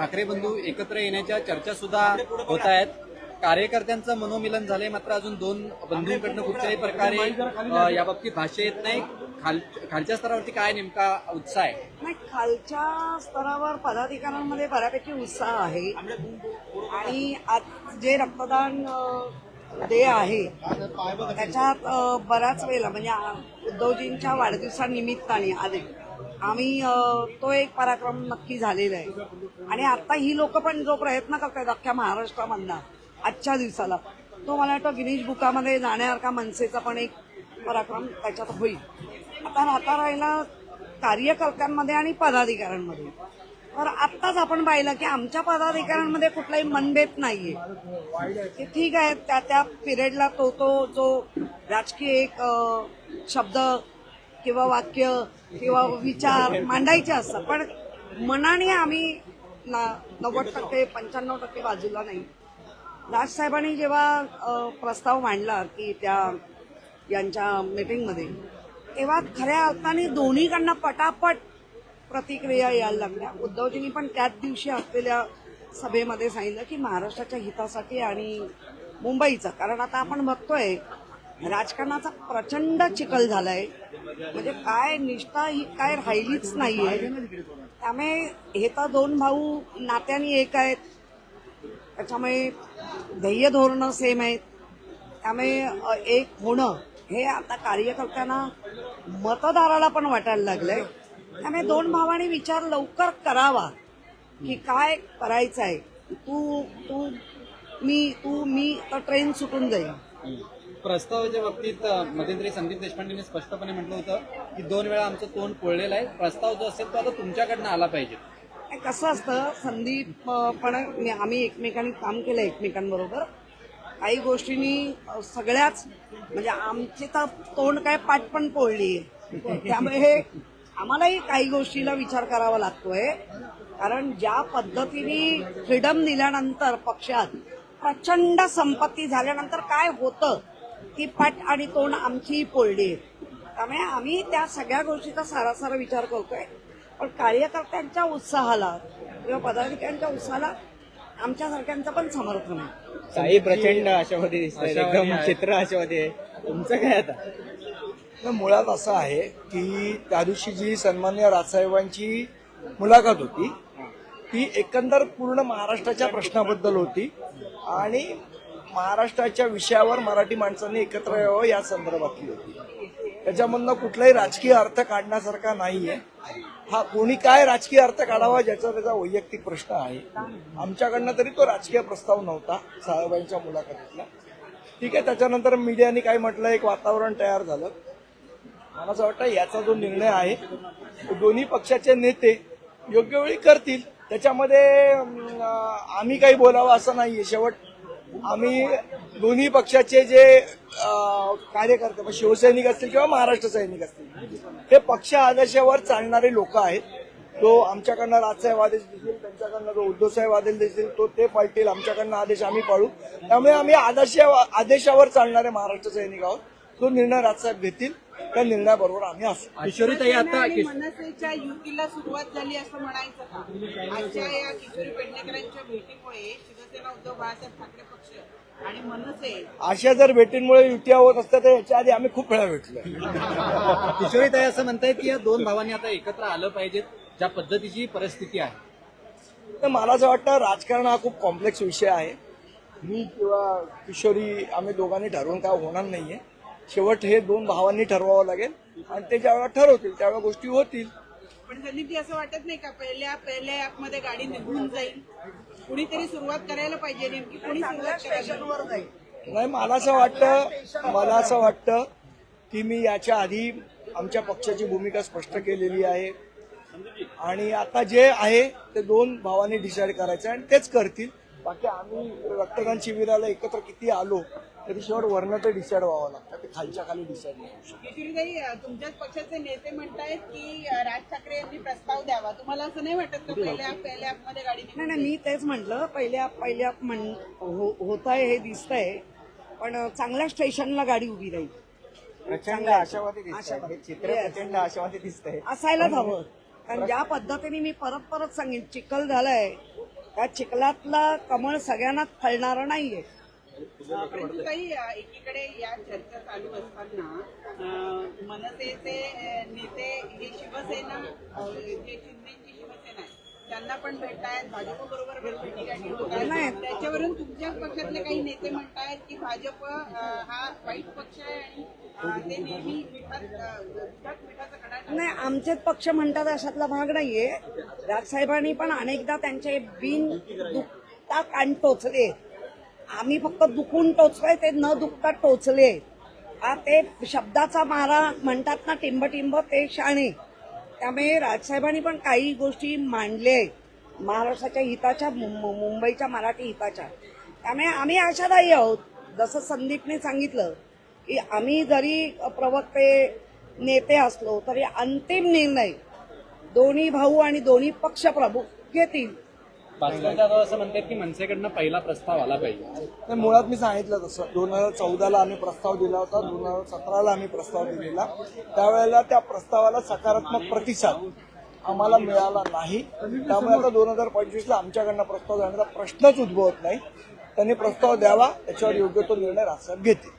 ठाकरे बंधू एकत्र येण्याच्या चर्चा सुद्धा होत आहेत. कार्यकर्त्यांचं मनोमिलन झालंय मात्र अजून दोन बंधूंकडनं कुठल्याही प्रकारे याबाबतीत भाष्य येत नाही. खाल खालच्या स्तरावरती काय नेमका उत्साह आहे? नाही खालच्या स्तरावर पदाधिकाऱ्यांमध्ये बऱ्यापैकी उत्साह आहे. आणि आज जे रक्तदान डे आहे त्याच्यात बऱ्याच वेळेला म्हणजे उद्धवजींच्या वाढदिवसानिमित्ताने आले आम्ही तो एक पराक्रम नक्की झालेला आहे. आणि आता ही लोक पण जो प्रयत्न करतायत अख्ख्या महाराष्ट्रामधला आजच्या दिवसाला तो मला वाटतं गिनीज बुकामध्ये जाण्यासारखा मनसेचा पण एक पराक्रम त्याच्यात होईल. आता राहता राहिला कार्यकर्त्यांमध्ये आणि पदाधिकाऱ्यांमध्ये. तर आत्ताच आपण पाहिलं की आमच्या पदाधिकाऱ्यांमध्ये कुठलाही मनभेद नाहीये. की ठीक आहे त्या त्या पिरियडला तो तो जो राजकीय एक शब्द किंवा वाक्य किंवा विचार मांडायचे असतात. पण मनाने आम्ही ना- नव्वद टक्के पंच्याण्णव टक्के बाजूला नाही. राजसाहेबांनी जेव्हा प्रस्ताव मांडला की त्या यांच्या मीटिंगमध्ये तेव्हा खऱ्या अर्थाने दोन्हीकडनं पटापट प्रतिक्रिया यायला लागल्या. उद्धवजींनी पण त्याच दिवशी असलेल्या सभेमध्ये सांगितलं की महाराष्ट्राच्या हितासाठी आणि मुंबईचं. कारण आता आपण बघतोय राजकारणाचा प्रचंड चिखल झालाय. म्हणजे काय निष्ठा ही काय राहिलीच नाहीये. त्यामुळे हे तर दोन भाऊ नात्याने एक आहेत. त्याच्यामुळे ध्येय धोरणं सेम आहेत. त्यामुळे एक होणं हे आता कार्यकर्त्यांना मतदाराला पण वाटायला लागलंय. त्यामुळे दोन भावांनी विचार लवकर करावा की काय करायचं आहे तू तू मी तू मी तर ट्रेन सुटून जाईल प्रस्तावाच्या बाबतीत मध्यंतरी संदीप देशपांडेंनी स्पष्टपणे म्हटलं होतं की दोन वेळा आमचं तोंड पोळलेलं आहे. प्रस्ताव जो असेल तो आता तुमच्याकडनं आला पाहिजे. कसं असतं संदीप पण मी- आम्ही एकमेकांनी काम केलं एकमेकांबरोबर. काही गोष्टींनी सगळ्याच म्हणजे आमची तर तोंड काय पाठ पण पोळली आहे त्यामुळे हे आम्हालाही काही गोष्टीला विचार करावा लागतोय. कारण ज्या पद्धतीने फ्रीडम दिल्यानंतर पक्षात प्रचंड संपत्ती झाल्यानंतर काय होतं? ती पाठ आणि तोंड आमचीही पोळली आहे त्यामुळे आम्ही त्या सगळ्या गोष्टीचा सारासार विचार करतोय. पण कार्यकर्त्यांच्या उत्साहाला किंवा पदाधिकाऱ्यांच्या उत्साहाला आमच्यासारख्यांचं पण समर्थन आहे. काही प्रचंड आशावादी दिसत आहेत आशावादी एकदम. चित्र आशावादी आहे. तुमचं काय आता? तर मुळात असं आहे की त्या दिवशी जी सन्मान्य राजसाहेबांची मुलाखत होती ती एकंदर पूर्ण महाराष्ट्राच्या प्रश्नाबद्दल होती आणि महाराष्ट्राच्या विषयावर मराठी माणसांनी एकत्र यावं या संदर्भातली होती. त्याच्यामधनं कुठलाही राजकीय अर्थ काढण्यासारखा नाहीये. हा कोणी काय राजकीय अर्थ काढावा ज्याचा त्याचा वैयक्तिक प्रश्न आहे. आमच्याकडनं तरी तो राजकीय प्रस्ताव नव्हता साहेबांच्या मुलाखतीतला. ठीक आहे त्याच्यानंतर मीडियाने काय म्हटलं एक वातावरण तयार झालं. मला असं वाटतं याचा जो निर्णय आहे तो दोन्ही पक्षाचे नेते योग्य वेळी करतील. त्याच्यामध्ये आम्ही काही बोलावं असं नाहीये. शेवट आम्ही दोन्ही पक्षाचे जे कार्यकर्ते मग शिवसैनिक असतील किंवा महाराष्ट्र सैनिक असतील हे पक्ष आदर्शावर चालणारे लोक आहेत. तो आमच्याकडनं राजसाहेब आदेश देतील त्यांच्याकडनं जो उद्धवसाहेब आदेश देतील तो ते पाळतील आमच्याकडनं आदेश आम्ही पाळू. त्यामुळे आम्ही आदर्श आदेशावर चालणारे महाराष्ट्र सैनिक आहोत. तो निर्णय राजसाहेब घेतील त्या निर्णयाबरोबर आम्ही असू. किशोरीताई आता आणि मनसेच्या युतीला सुरुवात झाली असं म्हणायचं का? आजच्या या किशोरी पेडणेकरांच्या भेटीमुळे शिवसेना उद्धव बाळासाहेब ठाकरे पक्ष आणि मनसे अशा जर भेटींमुळे युत्या होत असतात तर याच्या आधी आम्ही खूप वेळा भेटलो किशोरीताई असं म्हणतायत की या दोन भावांनी आता एकत्र आलं पाहिजे ज्या पद्धतीची परिस्थिती आहे. तर मला असं वाटतं राजकारण हा खूप कॉम्प्लेक्स विषय आहे. मी किंवा किशोरी आम्ही दोघांनी ठरवून काय होणार नाहीये. शेवट हे दोन भावांनी ठरवावं लागेल. आणि ते ज्यावेळेला ठरवतील त्यावेळेला गोष्टी होतील. पण संदीपजी असं वाटत नाही का? पहिल्या पहिल्या ऍपमध्ये गाडी निघून जाईल. कुणीतरी सुरुवात करायला पाहिजे नेमकी. कुणी सुरुवात करायला नाही मला असं वाटतं मला असं वाटतं की मी याच्या आधी आमच्या पक्षाची भूमिका स्पष्ट केलेली आहे. आणि आता जे आहे ते दोन भावांनी डिसाईड करायचं आहे आणि तेच करतील. बाकी आम्ही रक्तदान शिबिराला एकत्र किती आलो तरी शेवट वर्ण ते डिसाईड व्हावं लागतं ते खालच्या खाली डिसाईड नाही होऊ शकत. किशोरीताई तुमच्याच पक्षाचे नेते म्हणतायत की राज ठाकरे यांनी प्रस्ताव द्यावा. तुम्हाला असं नाही वाटत का पहिल्या पहिल्या ऍपमध्ये गाडी नाही नाही मी तेच म्हटलं पहिल्या पहिल्या म्हण होत आहे हे दिसतंय पण चांगल्या स्टेशनला गाडी उभी राहील. प्रचंड आशावादी दिसत. हे चित्र. प्रचंड आशावादी दिसत आहे असायलाच हवं. कारण ज्या पद्धतीने मी परत परत सांगेन चिखल झालाय त्या चिखलातलं कमळ सगळ्यांनाच फळणारं नाहीये. परंतु काही अ, एकीकडे या चर्चा चालू असताना मनसेचे नेते हे शिवसेना जे शिंदेची शिवसेना आहे त्यांना पण भेटतायत भाजप बरोबर त्याच्यावरून तुमच्या पक्षातले काही नेते म्हणतायत की भाजप हा वाईट पक्ष आहे आणि ते नेहमी नाही आमचेच पक्ष म्हणतात अशातला भाग नाहीये. राजसाहेबांनी पण अनेकदा त्यांचे बिन दुखता कान टोचले आम्ही फक्त दुखून टोचलोय ते न दुखता टोचले. ते शब्दाचा मारा म्हणतात ना टिंब टिंब ते शाणे त्यामुळे राजसाहेबांनी पण काही गोष्टी मांडले. महाराष्ट्राच्या हिताच्या मुंबईच्या मराठी हिताच्या. त्यामुळे आम्ही आशादायी आहोत. जसं संदीपने सांगितलं की आम्ही जरी प्रवक्ते नेते असलो तरी अंतिम निर्णय दोन्ही भाऊ आणि दोन्ही पक्ष प्रमुख घेतील. भास्कर जाधव असं म्हणतात की मनसेकडनं पहिला प्रस्ताव आला पाहिजे. मुळात मी सांगितलं तसं. दोन हजार चौदाला आम्ही प्रस्ताव दिला होता दोन हजार सतराला आम्ही प्रस्ताव दिलेला. त्यावेळेला त्या प्रस्तावाला सकारात्मक प्रतिसाद आम्हाला मिळाला नाही. त्यामुळे आता दोन हजार पंचवीसला आमच्याकडनं प्रस्ताव देण्याचा प्रश्नच उद्भवत नाही. त्यांनी प्रस्ताव द्यावा त्याच्यावर योग्य तो निर्णय राजसाहेब घेतील.